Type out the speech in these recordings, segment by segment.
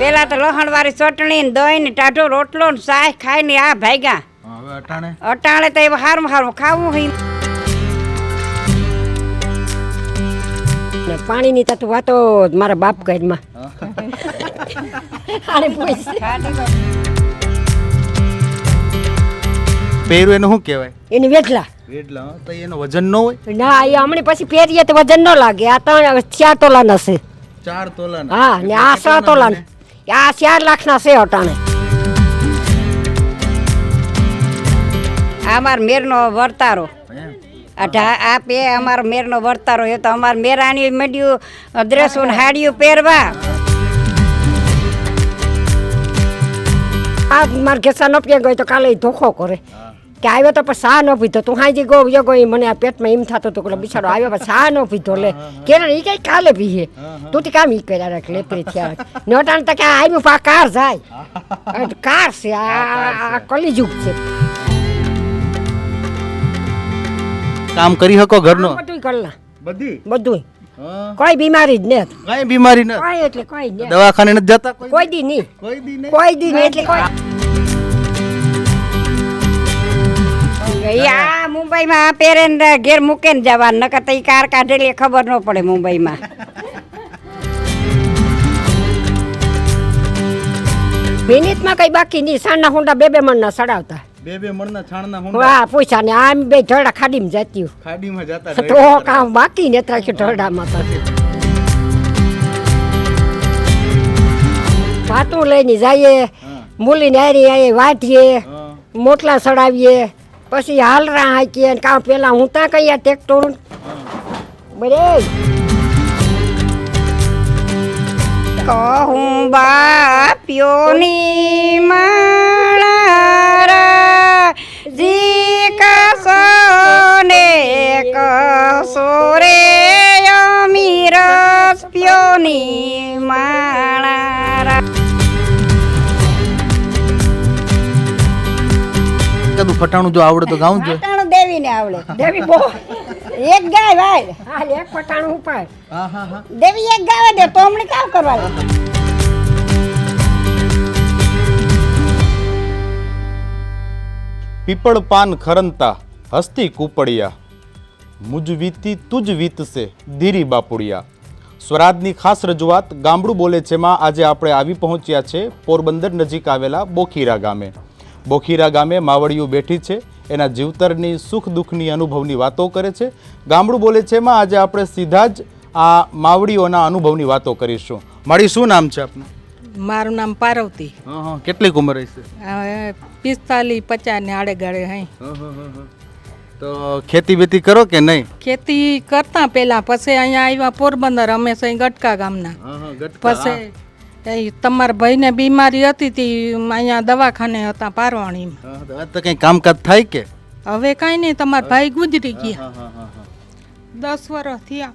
પેલા તો લોહણ વાળી ચટણી ને દહીં ને ટાઢો રોટલો ને સાય ખાઈને આ ભાગ્યા. હવે અટાણે? અટાણે તો એવું હારું હારું ખાવું હોય. ને પાણીની તો વાતો જ મારા બાપ પૂછ પહેર્યું એને શું કહેવાય? એની તો એનો વજન ન હોય? ના એ હમણાં પછી પહેરીએ તો વજન ન લાગે. આ ત્રણ ચાર તોલાના છે. ચાર તોલા હા ને આ છ તોલાના આ ચાર લાખના છે અટાણે અમાર મેરનો વર્તારો આ પે અમાર મેરનો વર્તારો એ તો અમાર મેરાણી મંડ્યું ડ્રેસો ને પહેરવા આ માર ઘેસા ન પીએ ગયો તો કાલે ધોખો કરે કે આવ્યો તો પણ સા ન પીધો. તું હાજી ગો યો ગો મને આ પેટમાં એમ થતું હતું કે બિચારો આવ્યો પણ સા ન પીધો. લે કે એ કઈ કાલે પીએ. તું તે કામ ઈ કર્યા રાખ લેપરી થયા નોટાણ તો કે આવ્યું પા કાર જાય. કાર છે આ આ કલીજુગ છે. કામ કરી શકો ઘરનો? બધું કરલા બધી? બધું કોઈ બીમારી જ ને. કઈ બીમારી ન કોઈ એટલે કોઈ દવાખાને નથી જતા કોઈ? કોઈ દી નહીં કોઈ દી નહીં. કોઈ દી નહીં એટલે કોઈ આ મુંબઈમાં પહેરે ઘેર મૂકે ને જવાનું નકર તો કાર કાઢેલી ખબર ન પડે મુંબઈમાં. મિનિટમાં કઈ બાકી નહીં સાંજના હુંડા બે બે મણના સડાવતા. બે બે મણના છાણના હુંડા વાહ પૂછા ને આમ બે ઢળા ખાડીમાં જતી ખાડીમાં જતા તો કામ બાકી ને રાખ્યું ઢળડામાં તો. ભાતું લઈને જઈએ મૂલીને હારી આવીએ વાટીએ મોટલા સડાવીએ. પછી હાલરા હાકીએ ને કાં પેલા હું તા કહીએ ટ્રેક્ટર બરે. કહું બાપ્યોની માળા જી કસો ને કસો રે અમી રસ પ્યોની માળા કદું ફટાણું જો આવડે તો ગાવું છે માતાણું દેવીને આવડે. દેવી બહુ એક ગાય ભાઈ હાલ એક ફટાણું ઉપાડ. હા હા હા. દેવી એક ગાવે દે તો હમણે કામ કરવા પીપળ પાન ખરંતા હસ્તી કુપડિયા. મુજ વીતી તુજ વીતશે ધીરી બાપુડિયા. સ્વરાજની ખાસ રજૂઆત ગામડું બોલે છેમાં આજે આપણે આવી પહોંચ્યા છે પોરબંદર નજીક આવેલા બોખીરા ગામે. બોખીરા ગામે માવડીઓ બેઠી છે. એના જીવતરની સુખ દુઃખની અનુભવની વાતો કરે છે. ગામડું બોલે છે માં આજે આપણે સીધા જ આ માવડીઓના અનુભવની વાતો કરીશું. મારી શું નામ છે આપનું? મારું નામ પાર્વતી. કેટલીક ઉંમર હશે પિસ્તાલીસ પચાસ ને આડે ગાડે હઈ તો ખેતી બેતી કરો કે નહીં? ખેતી કરતા પેલા પછી અહીંયા આવ્યા પોરબંદર અમે સહી ગટકા ગામના. પછી એ તમારા ભાઈને બીમારી હતી તી અહીંયા દવાખાને હતા પારવાણીમાં. તો કઈ કામકાજ થાય કે? હવે કાંઈ નહીં તમારા ભાઈ ગુજરી ગયા. દસ વર્ષ થયા.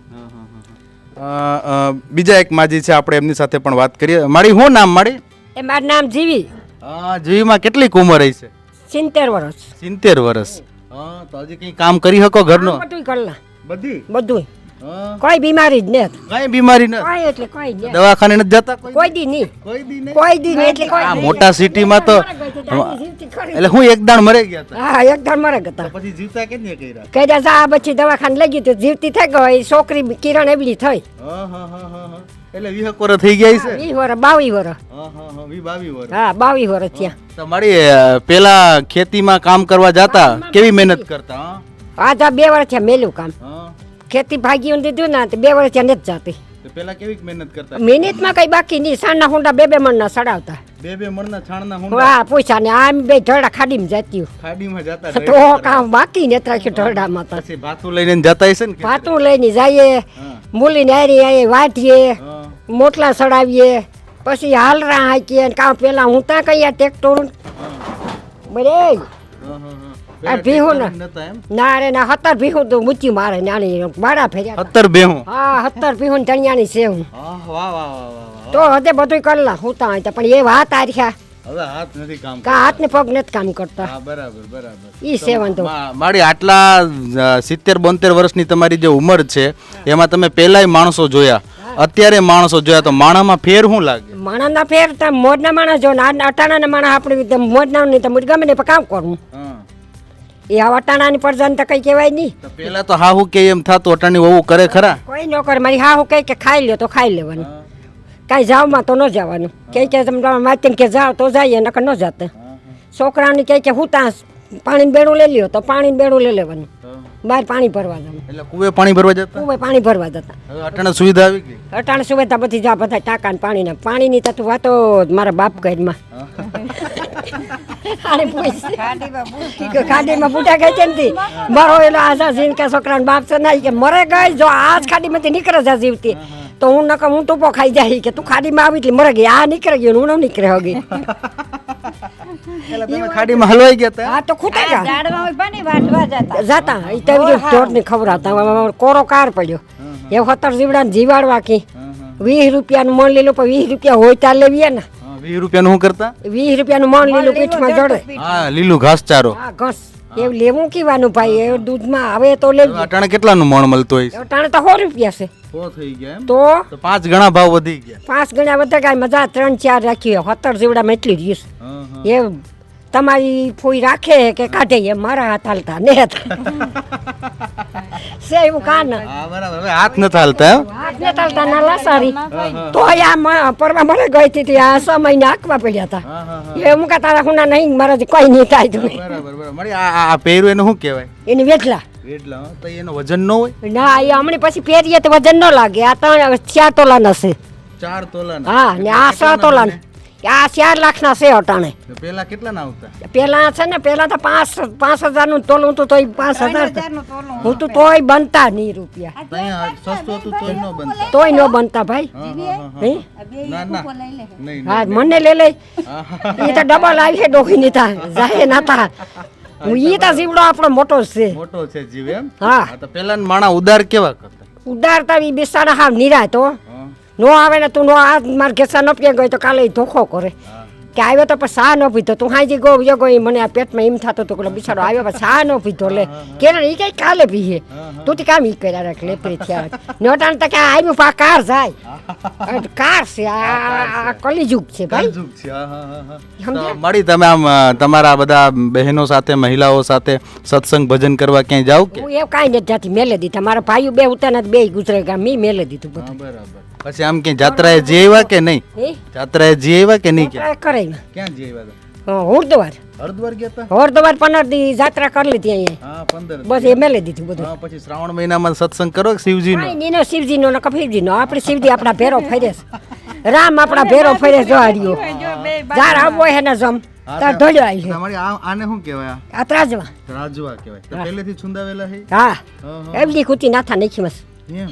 બીજા એક માજી છે આપણે એમની સાથે પણ વાત કરીએ. મારી શું નામ મારી? એ મારું નામ જીવી. હા જીવીમાં કેટલીક ઉંમર હશે સિત્તેર વર્ષ સિત્તેર વર્ષ હા તો હજી કઈ કામ કરી શકો ઘરનો? બધી બધું કોઈ બીમારી જ નહીં કઈ બીમારી ન કોઈ એટલે કોઈ નહીં દવાખાને નથી જતા કોઈ? દી નહીં. કોઈ દી નહીં? કોઈ દી નહીં એટલે કોઈ આ મોટા સિટીમાં તો એટલે હું એક દાણ મરે ગયા હતા. હા એકદમ મરે ગયા પછી જીવતા કે ને કર્યા? કઈ જા પછી દવાખાને લઈ ગયું તો જીવતી થઈ ગઈ છોકરી કિરણ એબલી થઈ. હા હા હા. એટલે વીહ કોર થઈ ગયા છે? વીહ વર બાવી વર હા હા હા વી બાવી વર હા બાવીસ વર થયા. તમારી પેલા ખેતીમાં કામ કરવા જતા કેવી મહેનત કરતા હા? જા બે વર્ષ થયા મેલું કામ. હા. ખેતી ભાગી દીધું ને તો બે વર્ષ ત્યાં નથી જતી. પેલા કેવી મહેનત કરતા? મિનિટમાં કઈ બાકી નહીં. સાંજના હુંડા બે બે મણના સડાવતા. બે બે મણના છાણના હુંડા? વાહ પૂછા ને આમ બે ઢળા ખાડીમાં જતી ખાડીમાં જતા તો કામ બાકી ને રાખ્યું ઢળડામાં તો. પછી ભાતું લઈને જતા હશે ને ભાતું લઈને જઈએ મૂલીને હારી આવીએ વાટીએ મોટલા સડાવીએ પછી હાલરા હાકીએ કામ પેલા હું ત્યાં કહીએ ટ્રેક્ટર બરે. આ ભીહું ને રે ના હતર ભીહું તો મૂચી મારે નાની મારા ફેર્યા સત્તર બેહું હા હતર ભીહું ચણિયાની છે હું વાહ વાહ વાહ વાહ વાહ. તો હદે બધું કરલા હું ત્યાં આયતા પણ એ વાત હવે હાથ નથી કામ કા હાથ ને પગ નથી કામ કરતા. હા બરાબર બરાબર. ઈ સેવન તો. મારી આટલા સિત્તેર બોતેર વર્ષની તમારી જે ઉંમર છે એમાં તમે પહેલાય માણસો જોયા. અત્યારે માણસો જોયા તો માણામાં ફેર શું લાગે? માણસના ફેર તમે મોજના માણસ જો ને આ અટાણાના માણસ આપણે મોજના નહીં તો ગમે ને કામ કરવું એ આ અટાણાની પરજન તો કઈ કહેવાય નહીં. તો પેલા તો હાહુ કે એમ થતું વટાણી વહુ કરે ખરા? કોઈ ન કરે મારી હા હું કહે કે ખાઈ લ્યો તો ખાઈ લેવાનું. કાંઈ જાવમાં તો ન જવાનું. કે કે તમે તમારા કે જાઓ તો જઈએ નકર ન જાતે. છોકરાને કહે કે હું ત્યાં પાણીનું બેડું લઈ લ્યો તો પાણીનું બેડું લઈ લેવાનું. બહાર પાણી ભરવા જવાનું એટલે કુવે પાણી ભરવા જતા? કુવે પાણી ભરવા જતા. અટાણે સુવિધા આવી ગઈ? અટાણ સુવિધા બધી જા બધા ટાંકા ને પાણીના. પાણીની તો વાતો મારા બાપ ઘરમાં. આને પૂછ. ખાડીમાં બુટા ગઈ છે ને તી. મારો આશા જીન કે છોકરાનો બાપ છે નહીં કે મરે ગઈ જો આ ખાડીમાંથી નીકળે છે જીવતી તો. હું નકર હું ટૂંપો ખાઈ જાય કે તું ખાડીમાં આવી એટલે મરે ગઈ. આ નીકળી ગયું હું ન નીકળે હોગી. ખાડીમાં હલવાઈ ગયા હતા આ તો ખૂટે જતા. એ તો એવી રીતે ખવડાવતા કોરો કાર પડ્યો. એ સત્તર જીવડાને જીવાડવા કી. વીસ રૂપિયાનું નું લીલું પણ વીસ રૂપિયા હોય ત્યાં લેવીએ ને. વીસ રૂપિયાનું શું કરતા? વીસ રૂપિયાનું મણ લીલું પીઠમાં જડે. હા લીલું ઘાસ ચારો. હા ઘાસ. એ લેવું કીવાનું ભાઈ એ દૂધમાં આવે તો લેવું અટાણે કેટલાનું મણ મળતું હોય? અટાણે તો સો રૂપિયા છે. સો થઈ ગયા તો? તો પાંચ ગણા ભાવ વધી ગયા. પાંચ ગણા વધે કાંઈ મજા ત્રણ ચાર રાખીએ. હતર સત્તર જીવડામાં એટલી રહ્યું હા, હા. છે એ તમારી ફોઈ રાખે કે કાઢે? એ મારા હાથ હાલતા ને છે એવું કાન હા બરાબર. હવે હાથ ન હાલતા? હાથ ન ચાલતા ના લસારી. તો આ પરવા મરે ગઈ હતી તે આ છ મહિને આંકવા પડ્યા હતા. એ હું કા તારા ખૂણા નહીં મારા કોઈ નહીં થાય તું બરાબર આ આ- આ પહેર્યું શું કહેવાય? એની વેચલા એટલે તો એનો વજન ન હોય? ના એ હમણાં પછી પહેરીએ તો વજન ન લાગે. આ ત્રણ ચાર તોલાના છે. ચાર તોલા હા ને આ છ? આ ચાર લાખના છે અટાણે. પેલા કેટલા ના આવતા? પેલા છે ને પેલા તો પાંચ પાંચ હજારનું તોલું હતું તોય પાંચ હજાર હું તો તોય બનતા નહીં રૂપિયા. તો સસ્તું હતું તોય ન બનતા. તોય ન બનતા ભાઈ. હા, હા, હા, હે? હા. ના ના. નહીં હા મને લે લે. એ તો ડબલ આવી છે ડોકી ની તા. જાહે ના તા. હું ઈ તો જીવડો આપણો મોટો જ છે. મોટો છે જીવ એમ? હા. તો પેલા માણા ઉદાર કેવા કરતા? ઉદારતા ઈ બિસાડા હાવ નિરાય તો. હા. નો આવે ને તું નો આ માર ઘેસા ન પીએ ગયો તો કાલે ઈ ધોખો કરે કે આવ્યો તો પણ સા ન પીધો. તું હાજી ગો યો એ મને આ પેટમાં એમ થતો તો કે બિચારો આવ્યો પણ સા ન પીધો. લે કે ઈ કઈ કાલે પીએ તું તી કામ ઈ કર્યા રાખ લેપરી થયા નોટાણ તો કે આવ્યું પા કાર જાય. કાર છે આ કલીજુગ છે. ભાઈ. મળી તમે આમ તમારા બધા બહેનો સાથે મહિલાઓ સાથે સત્સંગ ભજન કરવા ક્યાંય જાવ કે? હું એવું કાંઈ નથી જાતી મેલે દીધા. મારા ભાઈઓ બે ઉતાના બે ગુજરે ગામ મી મેલે દીધું બધું. બરાબર. પછી આમ કે જાત્રાએ આવ્યા કે નહીં? જાત્રાએ આવ્યા કે નહીં ક્યાં કરે ક્યાં જઈ આવ્યા હતા? હોરદવાર. હરદ્વાર ગયા હતા? હોરદવાર પંદર દી જાત્રા કરી લીધી અહીંયા. હા પંદર બસ એ મેલે દીધું બધું. હા પછી શ્રાવણ મહિનામાં સત્સંગ કરો કે શિવજીનો? કાંઈ નહીં એનો શિવજીનો ને આપણે શિવજી આપણા ભેરો ફરે રામ આપણા ભેરો ફરે જો હાર્યો જાર આવવો હે ને જમ. તાર ધોડ્યો આવી છે તમારી આ- આને શું કહેવાય? આ ત્રાજવા. આ કહેવાય. તો પહેલેથી છુંદાવેલા છે હા. હા, કુતી નાથા નાખી મસ એમ?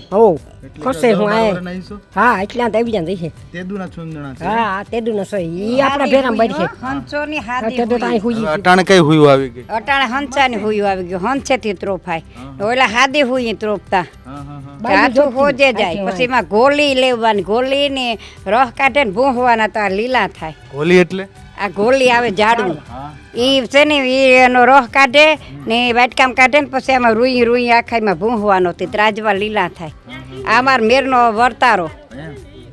ખસે હું આય. હા એટલા તો એવી જાય છે તેદુના છુંદણા છે. હા આ તેડું ઈ આપણા ભેરામાં બળી છે હંસોની આ હાદી તેડું તો હુઈ. હવે કઈ હુયું આવી ગઈ? અટાણે હંસાની હુયું આવી ગયું હંસેથી ત્રોફાય. ઓલા હાદી હુઈ ત્રોપતા. હા હા હા. બાયું હાથું. હોજે જાય પછી ગોલી લેવાની ગોલી ને રહ કાઢે ને ભૂંહવાના તો આ લીલા થાય. ગોલી એટલે? આ ગોલી આવે જાડું એ છે ને એ એનો રહ કાઢે ને વાટકામ કાઢે ને પછી આમાં રૂઈ રૂઈ આખાઈમાં ભૂંહવાનો તે ત્રાજવા લીલા થાય. આ અમાર મેરનો વર્તારો.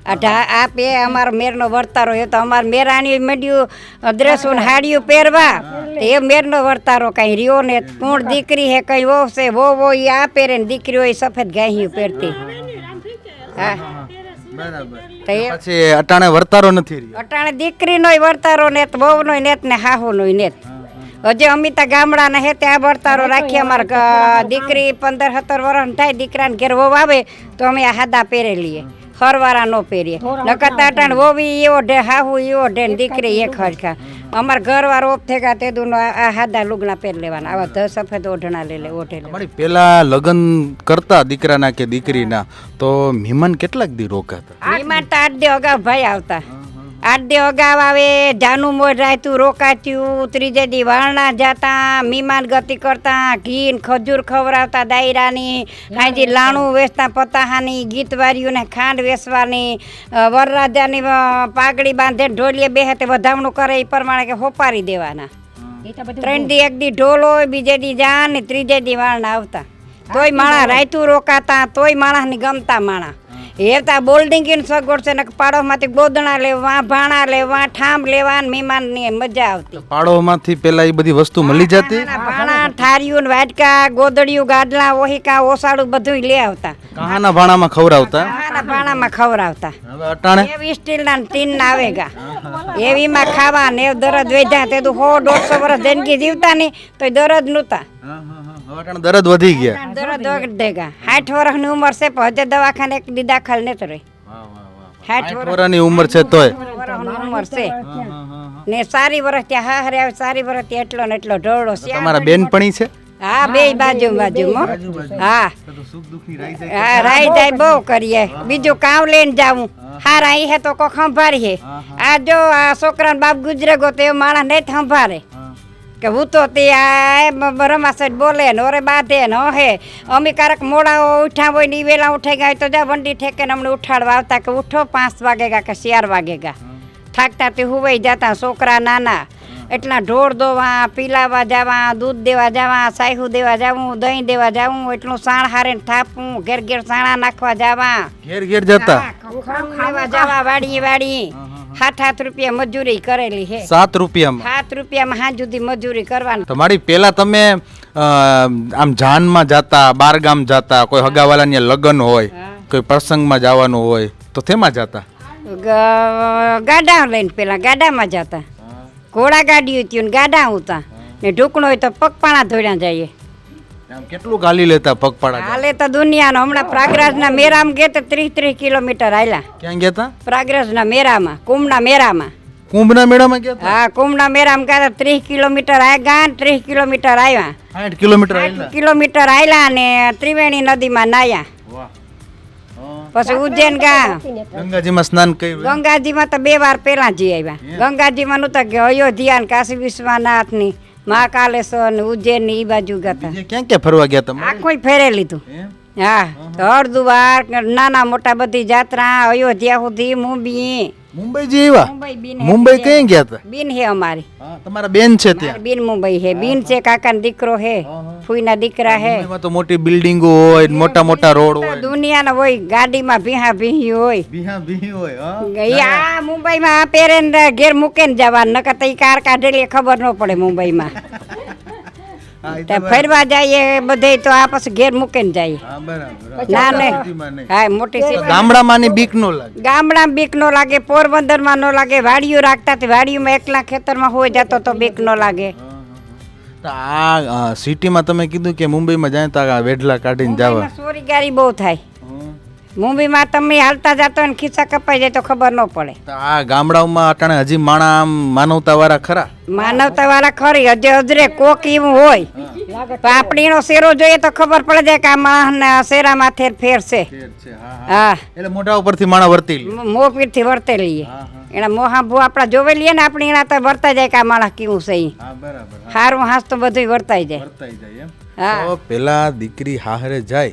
આ પે અમારો મેરનો વર્તારો એ તો અમાર મેરાણી મંડ્યું ડ્રેસો ને હાડિયું પહેરવા. એ મેરનો વર્તારો કાંઈ રહ્યો ને, કોણ દીકરી હે કઈ વો છે વો વો ઈ આ પહેરે ને દીકરીઓ એ સફેદ ગાહ્યું પહેરતી. હા. બરાબર. તો એ પછી અટાણે વર્તારો નથી રહ્યો. અટાણે દીકરીનોય વર્તારો નેત વહુનોય નેત ને હાહુનોય નેત. હજે અમિતા ગામડાના હે ત્યાં વર્તારો રાખીએ અમારા દીકરી પંદર સત્તર વર્ષ થાય દીકરાને ઘેર વહુ આવે તો અમે આ હાદા પહેરે લઈએ. હરવારા નો પહેરીએ. નકર તાટાણ અટાણે વહુવી એવો ઢે હાહુ એવો ઢે દીકરી એક હરખા. અમારા ઘરવાળો ઓફ થઈ ગયા તે દુનો આ હાદા લુગણા પહેર લેવાના. આવા ધ સફેદ ઓઢણા લે લે ઓઢે લે મારી પેલા લગ્ન કરતા દીકરાના કે દીકરીના તો મહેમાન કેટલાક દી રોકાતા? મહેમાન તો આઠ દી અગાઉ ભાઈ આવતા. આઠ દે અગાઉ આવે જાનું મોજ રાયતું રોકાચ્યું ત્રીજે દી વારણા જાતા મીમાન ગતિ કરતા ઘી ખજૂર ખવડાવતા દાયરાની હાજી લાણું વેચતા પતાહાની ગીત વાર્યું ને ખાંડ વેસવાની વરરાજાની પાઘડી બાંધે ઢોલીએ બે તે વધામણું કરે એ પ્રમાણે કે હોપારી દેવાના. ત્રણ દી એક દી ઢોલ બીજે દી જાન ને ત્રીજે દી વારણા આવતા. તોય માણા રાયતું રોકાતા તોય માણસની ગમતા માણા હેરતા બોલ્ડિંગની સગવડ છે ને પાડોમાંથી ગોદણા લેવા ભાણા લેવા ઠામ લેવા ને મહેમાનની મજા આવતી. પાડોમાંથી પેલા એ બધી વસ્તુ મળી જતી? ભાણા, ઠારિયું ને વાટકા ગોદડિયું ગાડલા ઓહિકા ઓસાડું બધું લે આવતા. કહાના ભાણામાં ખવરાવતા ભાણા ભાણામાં ખવડાવતા. હવે અટાણે? એવી સ્ટીલના ને ટીનના આવેગા. એવીમાં ખાવા ને દરદ વેધા તે તો હો દોઢસો વર્ષ જિંદગી જીવતા નહીં તો દરદ નહોતા. અટાણે દરદ વધી ગયા. દરદ વગડેગા સાઠ વર્ષની ઉંમર છે પણ હજે દવાખાને એક દી દાખલ નથી રહી આઠ વર્ષની ઉંમર છે તોય. વર્ષની ઉંમર છે. ને સારી વર્ષ ત્યાં હા હરે આવે સારી વર્ષ ત્યાં એટલો ને એટલો ઢોળો છે તમારા બેનપણી છે? હા બે બાજુ બાજુ હા. હા રાઈ જાય બહુ કરીએ. બીજું કામ લઈને જાવું હારા અહીં હે તો કો સંભાળીએ. આ જો આ છોકરાનો બાપ ગુજરે ગો તો એ માણસ નહીં સંભાળે. કે હું તો તે આ રમાસેટ બોલે ને ઓરે બાંધે ને હે અમે કારક મોડાઓ ઉઠ્યા હોય ને એ વેલા ઉઠાઈ ગયા તો જા વંડી ઠેકે ને અમને ઉઠાડવા આવતા કે ઉઠો પાંચ વાગે ગા કે ચાર વાગેગા. થાકતા તે હુવાઈ જતા છોકરા નાના. એટલા ઢોર દોવા પીલાવા જવા દૂધ દેવા જવા સાયહુ દેવા જવું દહીં દેવા જવું એટલું સાણ હારે થાપવું ઘેર ઘેર સાણા નાખવા જવા. ઘેર ઘેર જતા? ખાવા જવા વાડી. વાડી સાત સાત રૂપિયા મજૂરી કરેલી છે. સાત રૂપિયામાં? સાત રૂપિયામાં હાથ સુધી મજૂરી કરવાની. તો મારી પેલા તમે આમ જાનમાં જાતા બાર ગામ જાતા કોઈ હગાવાલાની લગ્ન હોય કોઈ પ્રસંગમાં જવાનું હોય તો તેમાં જાતા? ગાડા લઈને પેલા ગાડામાં જતા. ઘોડા ગાડી હતી ને ગાડા હતા ને ઢુકણો હોય તો પગપાણા ધોડ્યા જઈએ. આમ કેટલું ગાલી લેતા પગપાળા હાલે તો દુનિયાનો. હમણાં પ્રાગરાજના મેરામાં ગયા તો ત્રીસ ત્રીસ કિલોમીટર હાલ્યા ક્યાં ગયા હતા પ્રાગરાજના મેરામાં કુંભના મેરામાં. કુંભના મેળામાં ગયા હા કુંભના મેરામાં ગયા ત્રીસ કિલોમીટર આગા ત્રીસ કિલોમીટર આવ્યા સાઠ કિલોમીટર કિલોમીટર આયલા ને ત્રિવેણી નદીમાં નાયા. પછી ઉજ્જૈન ગયા. ગંગાજીમાં સ્નાન કર્યું ગંગાજીમાં તો બે વાર પેલા જઈ આવ્યા. ગંગાજીમાં નું કે અયોધ્યા કાશી વિશ્વનાથની મહાકાલેશ્વર ને ઉજ્જૈનની ઈ બાજુ ગયા બીજે ક્યાં ક્યાં ફરવા ગયા તમે આખો ફેરે લીધું? હા તો હળદુવાર નાના મોટા બધી જાત્રા અયોધ્યા સુધી મુંબઈ. મુંબઈ આવ્યા મુંબઈ બીન કઈ ગયા હતા? બીન હે અમારી. તમારા બેન છે ત્યાં? બીન મુંબઈ હે. બિન છે કાકાનો દીકરો હે. ફૂઈના દીકરા હે. એમાં તો મોટી બિલ્ડિંગો હોય મોટા મોટા રોડ હોય. દુનિયાનો હોય ગાડીમાં ભીહા ભીહી હોય. ભીહા ભીહી હોય ઈ આ મુંબઈમાં પહેરે ઘેર મૂકે ને જવાનું નકર તો ઈ કાર કાઢેલી ખબર ન પડે મુંબઈમાં. તે ફરવા જઈએ બધે તો આ પછી ઘેર મૂકીને જઈએ. ના ને. હા મોટી ગામડામાં ગામડામાંની બીક નો લાગે. ગામડામાં બીક નો લાગે પોરબંદરમાં નો લાગે વાડીઓ રાખતા તે વાડીઓમાં એકલા ખેતરમાં હોય જતો તો બીક નો લાગે. તો આ સિટીમાં તમે કીધું કે મુંબઈમાં જાય તો વેઢલા કાઢીને જવા. મુંબઈમાં ચોરીગારી બહુ થાય. મુંબઈમાં તમે હાલતા જતો હોય ને ખિસ્સા કપાઈ જાય તો ખબર ન પડે. તો આ ગામડાઓમાં અટાણે હજી માણા આમ માનવતા વાળા ખરા? માનવતા વાળા ખરી હજે હજરે કોક એવું હોય. તો આપણે એનો શેરો જોઈએ તો ખબર પડે જાય કે આ માણસના શેરામાં થેર ફેર છે. હા એટલે મોઢા ઉપરથી માણા વર્તી લે. મોપીરથી વર્તે લઈએ. એના મોહા ભૂ આપણા જોવે લઈએ ને આપણે એના તો વર્તા જાય કે આ માણસ કેવું છે સારું હાસ તો બધું વર્તાઈ જાય. વર્તાઈ જાય હા. પેલા દીકરી હાહરે જાય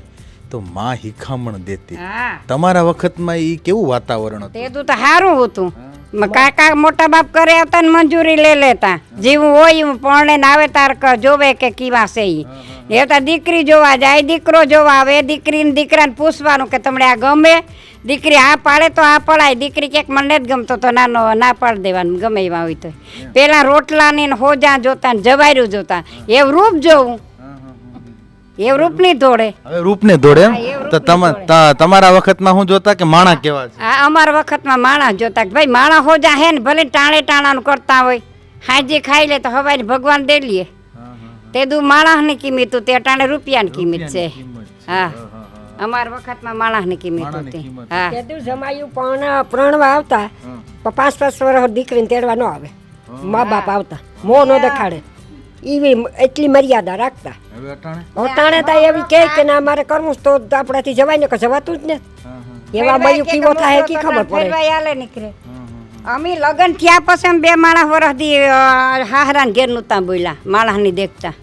તો માં હિખામણ દેતી. હા. તમારા વખતમાં ઈ કેવું વાતાવરણ હતું? તે તું તો સારું હતું. મ- કાકા મોટા બાપ કરે આવતા ને મંજૂરી લે લેતા. જેવું હોય એવું પરણે ને આવે તાર ક- જોવે કે કીવા છે ઈ. એ તો દીકરી જોવા જાય દીકરો જોવા આવે દીકરીને દીકરાને પૂછવાનું કે તમને આ ગમે? દીકરી આ પાડે તો આ પડાય. દીકરી ક્યાંક મને જ ગમતો તો નાનો ના પાડી દેવાનું ગમે એવા હોય તો. પહેલાં રોટલાની ને હોજા જોતા ને જવાયરું જોતા. એવું રૂપ જોવું. એવું રૂપ નહીં દોડે હવે રૂપને દોડે એમ? તો તમ- ત- તમારા વખતમાં હું જોતા કે માણા કેવા છે? આ અમારા વખતમાં માણસ જોતા કે ભાઈ માણસ હોજા હે ને ભલે ટાણે ટાણાનું કરતા હોય. હાજી ખાઈ લે તો હવાઈ ભગવાન દે લઈએ તે દુ માણસની કિંમત તે ટાણે રૂપિયાની કિંમત છે. હા. અમારા વખતમાં માણસની કિંમત હતી. હા. તેદું જમાયું પણ પ્રણવા આવતા. પણ પાંચ પાંચ વર્ષ દીકરીને તેડવા ન આવે. મા બાપ આવતા. મોં ન દેખાડે. એવી એટલી મર્યાદા રાખતા અટાણે? તા એવી કહે કે ના મારે કરવું તો આપણાથી જવાય ને કે જવાતું જ ને. એવા મયું કેવો થાય કી ખબર પડે? હાલે નીકળે. અમે લગ્ન થયા પછી અમે બે માળા વરસથી હાહરાને ઘેર નતા બોલ્યા માળાની દેખતા.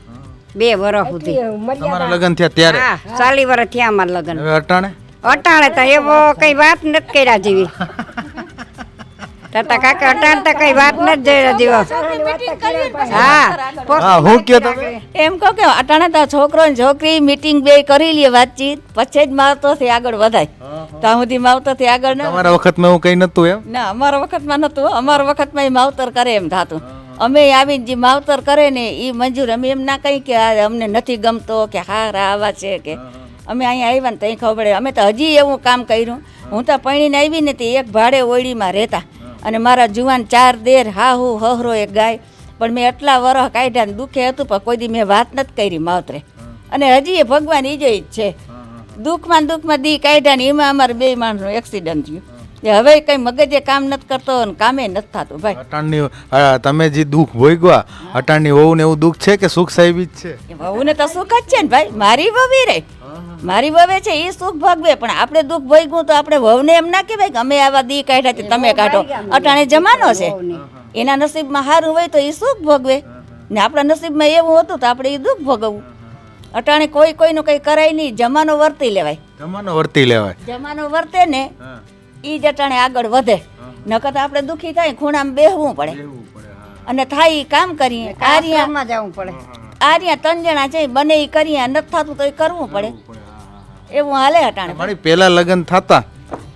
બે વરસ સુધી. તમારા લગ્ન થયા ત્યારે? હા ચાલી વર્ષ થયા અમારા લગ્ન. અટાણે? અટાણે તો એવો કઈ વાત નથી કર્યા જેવી. કાકા કઈ વાત જેવો હા હા કયો એમ કહો કે અટાણે તો છોકરો ને છોકરી મીટિંગ બે કરી લે વાતચીત. પછી જ મારતો થી આગળ વધાય. ત્યાં સુધી માવતરથી આગળ ન વખતમાં એવું કંઈ નહોતું એમ? ના અમારા વખતમાં નહોતું. હો. અમારા વખતમાં એ માવતર કરે એમ થતું અમે આવીને જે માવતર કરે ને એ મંજૂર. અમે એમ ના કહી કે અમને નથી ગમતો કે હા આવા છે કે. અમે અહીંયા આવ્યા ને ત્યાં ખબર પડે. અમે તો હજી એવું કામ કર્યું. હું. તો પૈણીને આવી ને તે એક ભાડે ઓળીમાં રહેતા. અને મારા જુવાન ચાર દેર હા હું હહરો એક ગાય. પણ મેં એટલા વરહ કાઢ્યા ને દુઃખે હતું પણ કોઈ દી મેં વાત નથી કરી માવતરે. અને હજી એ ભગવાન ઈજો જ છે. દુઃખમાં દુઃખમાં દી કાઢ્યા ને એમાં અમારે બે માણસનું એક્સિડન્ટ થયું. એ હવે કંઈ મગજે કામ નથી કરતો અને કામે નથી થતું ભાઈ. અટાણની તમે જે દુઃખ ભોગવા અટાણની વહુ ને એવું દુઃખ છે કે સુખ સાહેબી જ છે? વહુ ને તો સુખ જ છે ને ભાઈ. મારી વવી રે. મારી વવે છે એ સુખ ભોગવે પણ આપણે દુઃખ ભોગવું તો આપણે વહુને એમ ના કહેવાય કે અમે આવા દી કાઢ્યા છે તમે કાઢો. અટાણે જમાનો છે. એના નસીબમાં સારું હોય તો એ સુખ ભોગવે. ને આપણા નસીબમાં એવું હતું તો આપણે એ દુઃખ ભોગવવું. અટાણે કોઈ કોઈનું કંઈ કરાય નહીં. જમાનો વર્તી લેવાય. જમાનો વર્તી લેવાય. જમાનો વર્તે ને એ જ અટાણે આગળ વધે. નકર તો આપણે દુઃખી થાય ખૂણામાં બેહવું પડે. અને થાય કામ કરીએ. આરિયામાં જવું પડે. આર્યા ત્રણ જણા છે બને એ કરીએ નથી થતું તો એ કરવું પડે. એવું હાલે અટાણે. મારી પેલા લગ્ન થતા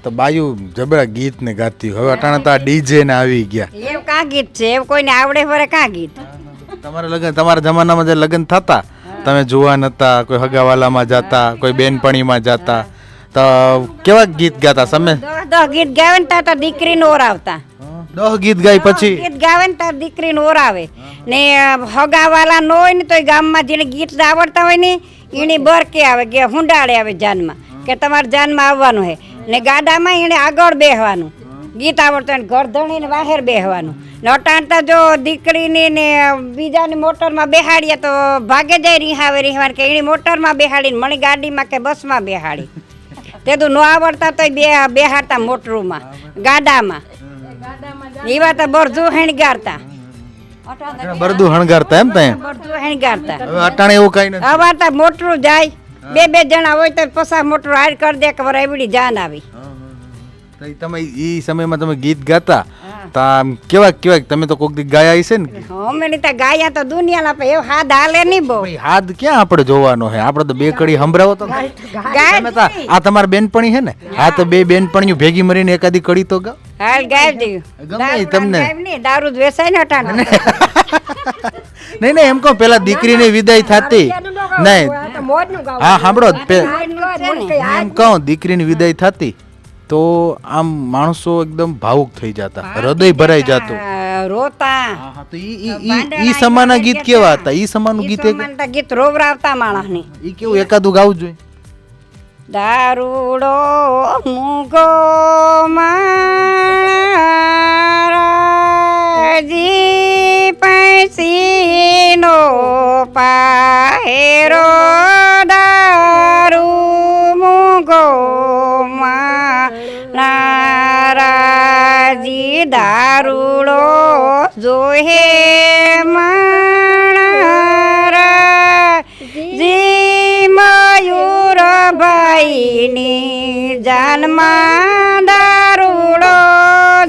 તો બાયુ જબરા ગીત ને ગાતી. હવે અટાણે તો આ ડીજે ને આવી ગયા. એવું કાં ગીત છે? એવું કોઈને આવડે ફરે કાં ગીત? તમારા લગ્ન તમારા જમાનામાં જે લગ્ન થતા તમે જોવા નતા કોઈ હગાવાલામાં જાતા કોઈ બેનપણીમાં જાતા તો કેવા ગીત ગાતા તમે? દસ ગીત ગાવે ને તાર દીકરીને ઓરાવતા દહ ગીત ગાય પછી? ગીત ગાવે ને તાર દીકરીને ઓરાવે ને હગાવાલા ન હોય ને તો ગામમાં જેને ગીત આવડતા હોય ને એની બરકે આવે કે હુંડાળે આવે જાનમાં કે તમારે જાનમાં આવવાનું હે. ને ગાડામાં એને આગળ બેહવાનું. ગીત આવડતું હોય ને ગરધણીને બહાર બેહવાનું. નટાણતા જો દીકરીની ને બીજાની મોટરમાં બેહાડીએ તો ભાગે જાય રિહાવે રિહાવે કે એની મોટરમાં બેહાડીને મણી ગાડીમાં કે બસમાં બેહાડી. તે તો ન આવડતા તો બે બેહાડતા મોટરમાં ગાડામાં. એવા તો બરજુ હેણગારતા. બરદું હણગારતા એમ ત્યાં બરજુ હેણગારતા. હવે અટાણે એવું કઈ નથી. તો મોટરું જાય. બે બે જણા હોય તો પસા મોટરું હાર કરી દે કે વર એવડી જાન આવી. તમે ઈ સમયમાં તમે ગીત ગાતા. તો આમ કેવા કેવા તમે તો કોક દી ગાયા હશે ને? અમે ની તો ગાયા તો દુનિયાના પે એવ હાથ હાલે નહીં બહુ. ભાઈ હાથ ક્યાં આપણે જોવાનો હે? આપણે તો બે કડી સંભળાવો તો ગાય તમે તો આ તમાર બેનપણી હે ને? હા તો બે બેનપણીઓ ભેગી મરીને એકાદી કડી તો ગા હાલ ગાય દી. ગમે તમને. નહીં દારૂ જ વેસાય ને નહીં નહીં એમ કહો પેલા દીકરીની વિદાય થતી. નહીં. હા સાંભળો એમ કહું દીકરીની વિદાય થતી. તો આમ માણસો એકદમ ભાવુક થઈ જતા હૃદય ભરાઈ જતું. રોતા. ઈ ઈ- ઈ ઈ સમાના ગીત કેવા હતા? ઈ સમાનું ગીત ગીત રોવરાવતા માણસની. ઈ કેવું એકાદું ગાવું જોઈએ દારૂડો મૂગો મારાજી પૈસીનો પાહેરો. દારૂ મૂગો દારૂડો જોહે મારા જી મયુર ભાઈની જાનમાં દારૂડો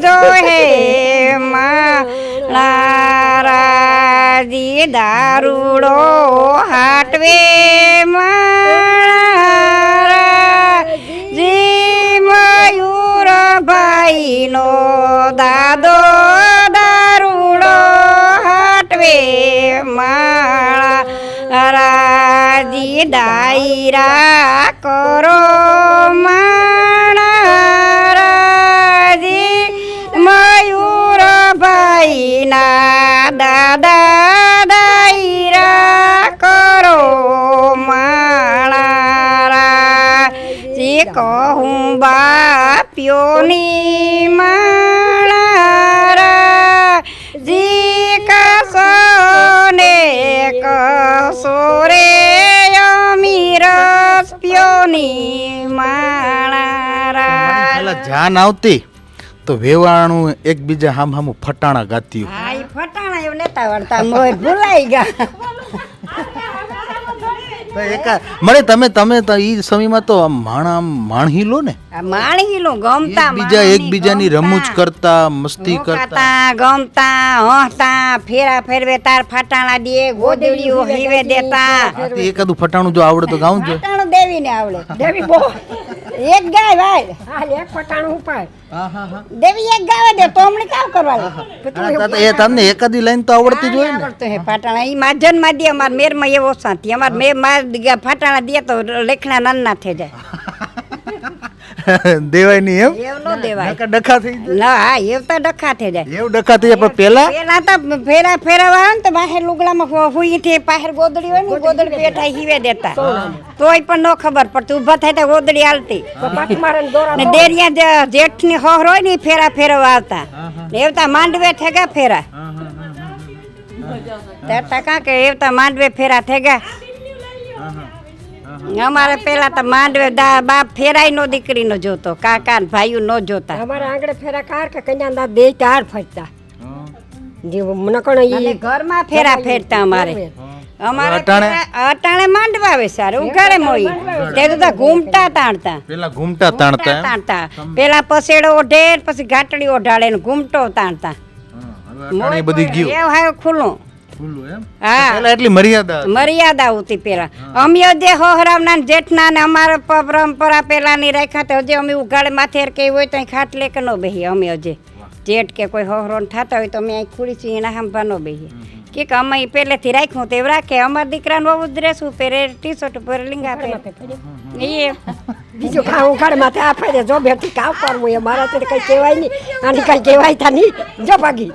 જોહે મારાજી દારૂડો હાટવે ભાઈનો દાદો દારૂડો હટવે માળા રાજી ડાયરા કરો માણા રાજી મયુર ભાઈના દાદા કહું બાપ્યોની માળા રાજી કસોને કસો રે અમીરસ પ્યોની માળા જાન આવતી તો વેવાણું એકબીજા હામ હામું ફટાણા ગાતી ફટાણા એવું લેતા વળતા મોર ભૂલાઈ ગયા. તો એકા મળે તમે તમે તો ઈ સમયમાં તો આમ માણા આમ માણહી લો ને. માણહી લો ગમતા બીજા એકબીજાની રમૂજ કરતા મસ્તી કરતા. ગમતા હોતા ફેરા ફેરવે તાર ફટાણા દે ગોદડીઓ હીવે દેતા. એકાદું ફટાણું જો આવડે તો ગાઉં જો. ફટાણું દેવીને આવડે. દેવી બહુ. એક ગાય ભાઈ. હાલ એક ફટાણું હા દેવી એક ગાવે દે તો હમણાં કામ કરવાનું એ તમને એકાદી લાઈન તો આવડતી જ હોય ને. આવડતું હે પાટાણા ઈ માજનમાં દે અમાર મેરમાં એવો શાંતિ અમાર મેરમાં ફાટાણા દે તો લેખના નાના થઈ જાય. દેવાય નહીં એમ એવ નો દેવાય. નકર ડખા થઈ જાય. ના હા એવ તો ડખા થઈ જાય. એવ ડખા થઈ જાય પણ પેલા? પેલા તો ફેરા ફેરવા આવે ને તો બહાર લુગડામાં હુ- હુઈ થી બહાર ગોદડી હોય ને ગોદડી પેઠા હીવે દેતા. તોય પણ ન ખબર પડતી. ઊભા થાય તો ગોદડી હાલતી. તો પાછી મારે ને દેરિયા જેઠની હોર હોય ને ફેરા ફેરવા આવતા. એવતા માંડવે થેગા ફેરા. તેરતા કા કે એવતા માંડવે ફેરા થેગા અમારે પેલા તો માંડવે દા બાપ ફેરાય નો દીકરી નો જોતો કાકા ને ભાઈઓ નો જોતા. અમારા આંગણે ફેરા કાર કે કન્યા દા બે ચાર ફરતા. ઘરમાં ફેરા ફેરતા અમારે. અમારે અટાણે? માંડવા આવે સારું ઉઘાડે મોઈ. તે તો ઘૂમતા તાણતા. પેલા ઘૂમતા તાણતા તાણતા. પેલા પસેડો ઓઢે પછી ઘાટડી ઓઢાડે ને ઘૂમટો તાણતા. હવે અટાણે બધી ગયું. એવું હાવ ખુલ્લું. હા. એટલી મર્યાદા. મર્યાદા હતી પેલા અમે જે હોહરાવના ને જેઠના ને અમારા પરંપરા પેલાની રાખ્યા તો હજી અમે ઉઘાડે માથે કે હોય તો ખાટલે કે ન બેહીએ અમે હજી. જેઠ કે કોઈ હોહરો થતા હોય તો અમે અહીં ખુડી છીએ એના હાંભા ન બેહીએ. કે અમે પહેલેથી રાખ્યું તે રાખે. અમારા દીકરાનું આવું ડ્રેસ પહેરે ટી શર્ટ પહેરે લીંગા પહેરે. એ બીજું કામ ઉઘાડ માથે આપે જો બેઠી કાવ કરવું એ મારા તો કઈ કહેવાય નહીં. આની કઈ કહેવાય તા નહીં. જો ભાગી.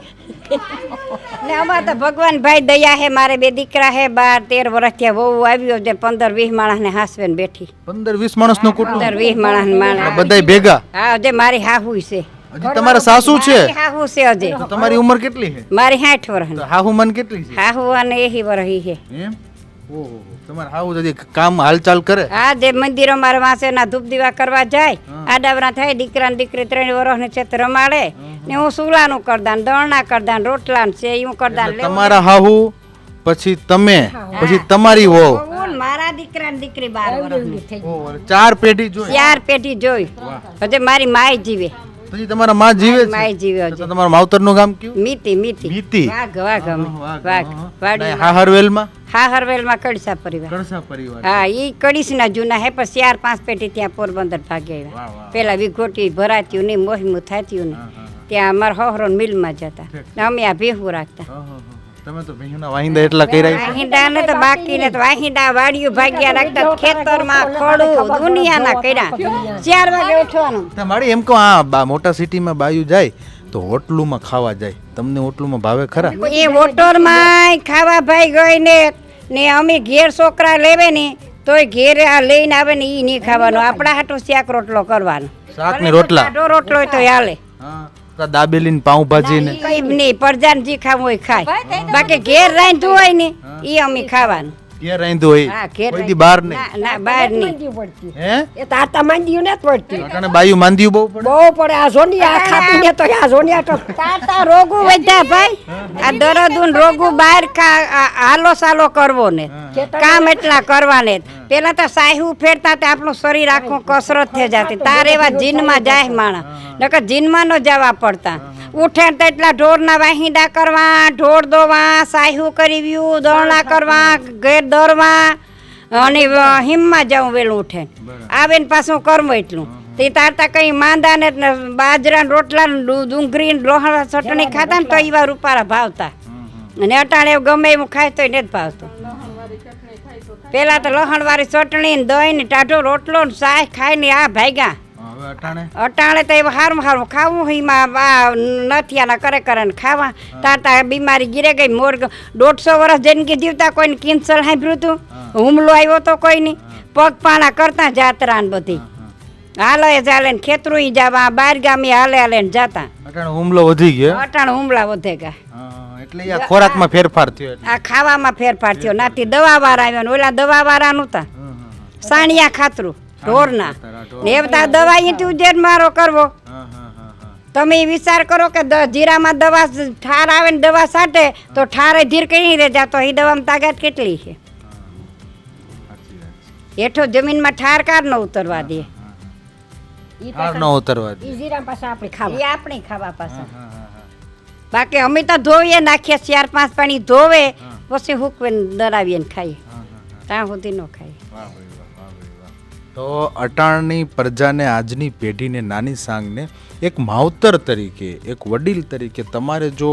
ને અમારે તો ભગવાન ભાઈ દયા હે મારે બે દીકરા હે બાર તેર વર્ષ થયા વહુ આવ્યો છે પંદર વીસ માણસ ને હાસવે ને બેઠી. પંદર વીસ માણસનું કુટુંબ? પંદર વીસ માણસ. માણસ બધા ભેગા? હા જે મારી હાહુ છે. હજી તમારા સાસુ છે? હાહુ છે હજી. તમારી ઉંમર કેટલી છે? મારી હાઠ વર્ષ હાહુ મન કેટલી છે? હાહુ અને એહી વર્ષ છે. એમ? તમારે હાહુ હજી કામ હાલચાલ કરે? હા જે મંદિરો મારા વાંસે ના ધૂપ દીવા કરવા જાય. આડાવરા થાય દીકરા ને દીકરી ત્રણ વર્ષ ને છે રમાડે ને હું સુલાનું કરદાન દળના કરદાન રોટલા ને છે એવું કરદાન તમારા હાહુ પછી તમે પછી તમારી વહુ. મારા દીકરા ને દીકરી બાર વર્ષ ચાર પેઢી જોઈ. ચાર પેઢી જોઈ. હજે મારી માય જીવે. પછી તમારા માં જીવે માય જીવે તો હજે તમારા માવતરનું ગામ કયું? મીતી મીતી. મીતી? વાઘ વાઘ વાઘ, વાઘ. વાડી હા હરવેલમાં કડસા પરિવાર. કણસા પરિવાર. હા ઈ કડીસના જૂના હે પણ ચાર પાંચ પેટી ત્યાં પોરબંદર ભાગે વાહ, આવ્યા. વાહ. પેલા વિઘોટી ભરાત્યું નહીં મોહિમું થાત્યું નહીં ત્યાં અમારા હોહરો મિલમાં જતા. ને અમે આ ભેહું રાખતા. હા, હા, હા. તમે તો ભીંના વાહિંદા એટલા કર્યા છે. વાહિંદા ને તો બાકી ને તો વાહિંદા વાડિયું ભાગ્યા રાખતા ખેતરમાં ખોડું દુનિયાના કર્યા. ચાર વાગે ઉઠવાનું. તો મારી એમ કહો આ બા મોટા સિટીમાં બાયું જાય તો હોટલુમાં ખાવા જાય. તમને હોટલુમાં ભાવે ખરા? એ હોટલમાં ખાવા ભાઈ ગઈ ને ને અમે ઘેર છોકરા લેવે ને તોય ઘેર આ લઈને આવે ને ઈ નહીં ખાવાનું. આપણા હાટો શાક રોટલો કરવાનો. શાક ને રોટલા. રોટલો હોય તો હાલે. દાબેલી ને પાઉંભાજી ને. કઈ નહીં પરજાન જે ખાવું હોય ખાય. બાકી ઘેર રાંધવું હોય ને ઈ અમે ખાવાનું. ઘેર રાંધ્યું હોય. હા ઘેર કોઈ દી બહાર નહીં. ના ના બહાર નહીં. પડતી. હે? એ તો આતા માંદીયું ને જ પડતી અટાણે બાયું માંદ્યું બહુ પડે. બહુ પડે. આ સોનિયા ખાપીને તો આ સોનિયા તો તાતા રોગું વધ્યા ભાઈ. આ દરદુન રોગું બહાર ખા આ હાલો સાલો કરવો ને. કામ એટલા કરવાને. પેલા તો સાહુ ફેરતા તે આપણું શરીર આખું કસરત થઈ જતી. તારે એવા જીનમાં જાય માણસ. નકર જીનમાં ન જવા પડતા. ઉઠે તો એટલા ઢોરના વાહિંદા કરવા ઢોર દોવા સાહુ કરવ્યું દોરણા કરવા ઘેર દોરવા અને હિમમાં જવું વેલું ઉઠે. આવે ને પાછું કરવું એટલું. તે તારતા કઈ માંદા ને બાજરા રોટલા ડુંગળી ને લોહણ ચટણી ખાતા ને તો એવા રૂપારા ભાવતા. અને અટાણે એવું ગમે એવું ખાય તોય નથી ભાવતું. પેલા તો લહણવાળી ચટણી ને દહીં ને ટાઢો રોટલો ને શાક ખાઈ ને આ ભાગ્યા અટાણે? અટાણે તો એવું સારું હારું. ખાવું એમાં આ આના કરે કરે ને ખાવા. તાર બીમારી ગીરે ગઈ મોર દોઢસો વર્ષ જિંદગી જીવતા કોઈને કેન્સર સાંભળ્યું હતું હુમલો આવ્યો તો કોઈની. પગ પાણા કરતા જાત્રા ને બધી. હાલે એ ચાલે ને ખેતરું ઈ જવા બાર ગામી હાલે હાલે ને જતા. અટાણે હુમલો વધી ગયો? અટાણે હુમલા વધે ગયા એટલે આ ખોરાકમાં ફેરફાર થયો આ ખાવામાં ફેરફાર થયો. નાથી દવા વાળા આવ્યો ને ઓલા દવા વાળા નહોતા સાણિયા ખાતરું. ઢોરના. ને બધા દવા એથી ઉજેર મારો કરવો. હા હા હા હા. તમે વિચાર કરો કે જીરામાં દવા ઠાર આવે ને દવા સાટે તો ઠારે ધીર કઈ રહે જાતો એ દવામાં તાકાત કેટલી છે. હેઠો જમીનમાં ઠાર કાર ન ઉતરવા દે. ન ઉતરવા દે. જીરા પાસે આપણે ખાવા. એ આપણી ખાવા પાસે હા, હા, હા. બાકી અમે તો ધોઈએ નાખીએ ચાર પાંચ પાણી ધોવે પછી હુકવે દરાવીએ ને ખાઈએ. હા, હા, હા. ત્યાં સુધી ન ખાઈએ. તો અટાણની પ્રજાને આજની પેઢીને નાની સાંગને એક માવતર તરીકે, એક વડીલ તરીકે તમારે જો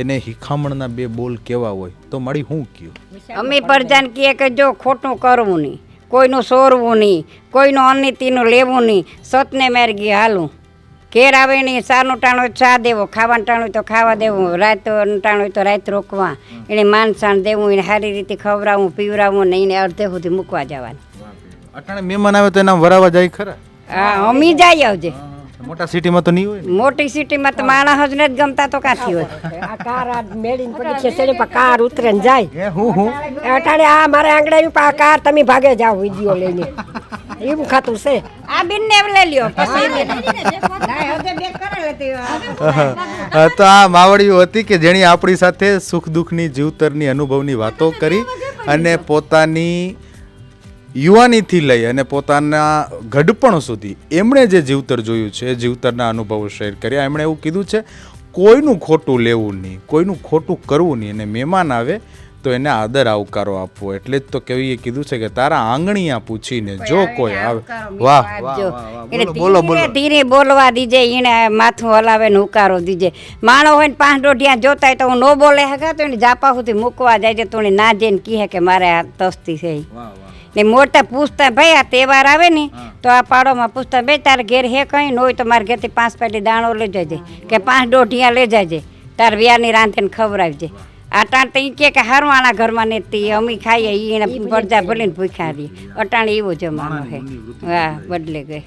એને હિખામણના બે બોલ કેવા હોય, તો મારી હું કયું? અમે પ્રજાને કહે કે જો ખોટું કરવું નહીં, કોઈનું સોરવું નહીં, કોઈનું અનિતિનું લેવું નહીં, સતને માર્ગી હાલું. ઘેર આવે નહીં સાનું ટાણું ચા દેવો, ખાવાનું ટાણું તો ખાવા દેવું રાત ટાણું તો રાત રોકવા. એને માન સાણ દેવું, એને સારી રીતે ખવડાવવું પીવડાવવું ને એને અડધે સુધી મૂકવા જવાનું. અટાણે મહેમાન આવે તો એના વરાવા જાય ખરા? હા અમી જાય આવજે. મોટા સિટીમાં તો નહીં હોય ને? મોટી સિટીમાં તો માણસ જ નથી ગમતા તો કાથી હોય. આ કાર આ મેળીને પડી છે શેરી પર કાર ઉતરે ને જાય હું હું? અટાણે આ મારે આંગળાની પા કાર તમે ભાગે જાઓ વિડિયો લઈને. એવું ખાતું છે. આ બિનને લઈ લ્યો તો આ માવડીઓ હતી કે જેણી આપણી સાથે સુખ દુઃખની જીવતરની અનુભવની વાતો કરી અને પોતાની યુવાનીથી લઈ અને પોતાના ઘડપણ સુધી એમણે જે જીવતર જોયું છે એ જીવતરના અનુભવો શેર કર્યા. એમણે એવું કીધું છે કોઈનું ખોટું લેવું નહીં કોઈનું ખોટું કરવું નહીં અને મહેમાન આવે તો એને આદર આવકારો આપવો. એટલે જ તો કવિએ કીધું છે કે તારા આંગણીયા પૂછીને જો કોઈ આવે. વાહ વાહ વાહ, વાહ. બોલો બોલો ધીરે બોલવા દીજે એને માથું હલાવે ને ઉકારો દીજે. માણો હોય ને પાંચ દોઢિયા જોતા હોય તો હું ન બોલે હકા તો એને જાપા સુધી મૂકવા જાય છે તો ના જઈને કહે કે મારે આ તસ્તી છે ઈ. ને મોટા પૂછતા ભાઈ આ તહેવાર આવે ને તો આ પાડોમાં પૂછતા ભાઈ તારે ઘેર હે કંઈ? ન હોય તો મારે ઘેરથી પાંચ પેટી દાણો લઈ જજે. કે પાંચ દોઢિયા લઈ જજે. તાર વ્યારની રાંધીને ખવડાવજે. અટાણ તો ઈ કે કે હારવાના ઘરમાં ને તે અમે ખાઈએ ઈ એને પડદા ભરીને ભૂખ્યા રહીએ અટાણ એવો જમાનો છે. વાહ બદલે ગઈ.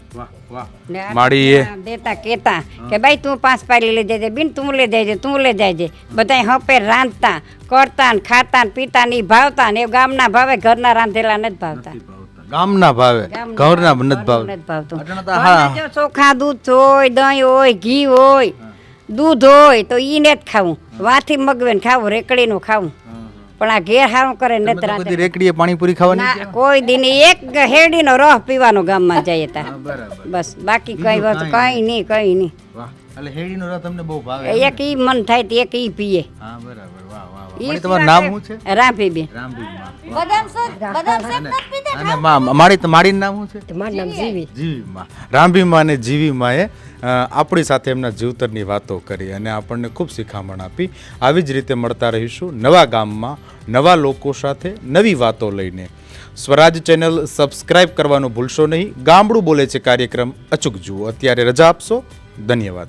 ને માડી એ દેતા કેતા કે ભાઈ તું પાંચ પારી લઈ જાય બિન તું લઈ જાય તું લઈ જાય બધા હપે રાંધતા કરતા ને ખાતા ને પીતા ને ભાવતા ને એ ગામના ભાવે ઘરના રાંધેલા નથી ભાવતા. ગામના ભાવે ઘરના નથી ભાવ ભાવતું. હા. ચોખા દૂધ હોય દહીં હોય ઘી હોય દૂધ હોય તો ઈ ને જ ખાવું. વાથી મગવે ને ખાવું રેકડીનું ખાવું. પણ આ ઘેર હારું કરે ને તમે તો બધી રેકડીએ પાણીપુરી ખાવાની ના કોઈ દિન એક હેડીનો રસ પીવાનો ગામમાં જઈએ તા. બસ બાકી કઈ વાત કઈ નહીં. કઈ નહીં. એટલે હેડીનો રસ તમને બહુ ભાવે એક ઈ મન થાય તો એક ઈ પીએ. હા બરાબર. વાહ વાહ મારી નામ શું છે? રામભીમાં અને મા મારી મારીનું નામ શું છે? તો મારું નામ જીવી. જીવીમાં અ, આપણી સાથે એમના જીવતરની વાતો કરી અને આપણને ખૂબ શિખામણ આપી. આવી જ રીતે મળતા રહીશું નવા ગામમાં નવા લોકો સાથે નવી વાતો લઈને. સ્વરાજ ચેનલ સબસ્ક્રાઇબ કરવાનું ભૂલશો નહીં. ગામડું બોલે છે કાર્યક્રમ. અચૂક જુઓ. અત્યારે રજા આપશો. ધન્યવાદ.